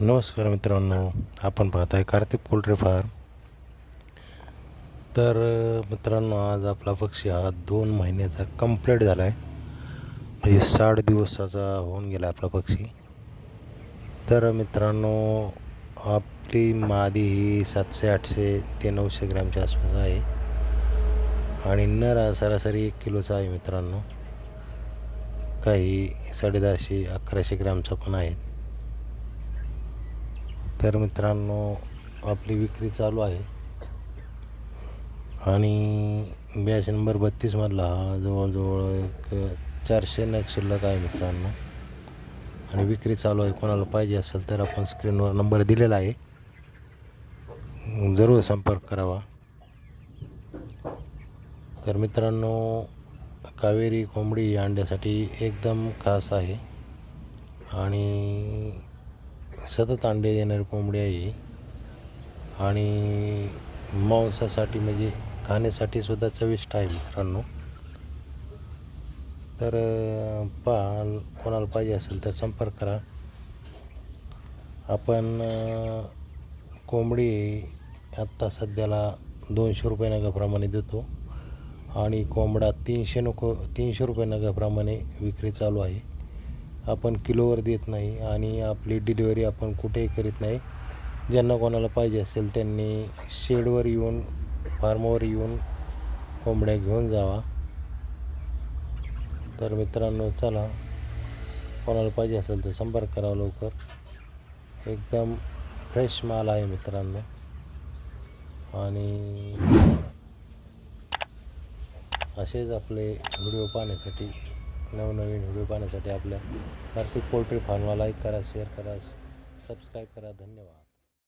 नमस्कार मित्रांनो आपण पाहत आहे कार्तिक पोल्ट्री फार्म. तर मित्रांनो आज आपला पक्षी हा दोन महिन्याचा कंप्लीट झाला आहे म्हणजे साठ दिवसाचा होऊन गेला आपला पक्षी. तर मित्रांनो आपली मादी ही सातशे आठशे ते नऊशे ग्रॅमच्या आसपास आहे. आणि नर सरासरी एक किलोचा आहे मित्रांनो. काही साडेदहाशे अकराशे ग्रॅमचा पण आहेत तर मित्रांनो आपली विक्री चालू आहे. आणि बॅच नंबर बत्तीसमधला हा जवळजवळ एक चारशे नग शिल्लक आहे मित्रांनो. आणि विक्री चालू आहे. कोणाला पाहिजे असेल तर आपण स्क्रीनवर नंबर दिलेला आहे. जरूर संपर्क करावा. तर मित्रांनो कावेरी कोंबडी अंड्यासाठी एकदम खास आहे. आणि सतत अंडे देणारी कोंबडी आहे आणि मांसासाठी म्हणजे खाण्यासाठी सुद्धा चविष्ट आहे मित्रांनो. तर अं, पहा कोणाला पाहिजे असेल तर संपर्क करा. आपण कोंबडी आत्ता सध्याला दोनशे रुपये नगाप्रमाणे देतो. आणि कोंबडा तीनशे नको तीनशे रुपये नगाप्रमाणे विक्री चालू आहे. आपण किलोवर देत नाही आणि आपली डिलिव्हरी आपण कुठेही करीत नाही. ज्यांना कोणाला पाहिजे असेल त्यांनी शेडवर येऊन फार्मवर येऊन कोंबड्या घेऊन जावा. तर मित्रांनो चला. कोणाला पाहिजे असेल तर संपर्क करावा लवकर. एकदम फ्रेश माल आहे मित्रांनो. आणि असेच आपले व्हिडिओ पाहण्यासाठी नवनवीन व्हिडिओ पाहण्यासाठी आपल्या कार्तिक पोल्ट्री फार्मला लाईक करा शेअर करा सबस्क्राईब करा. धन्यवाद.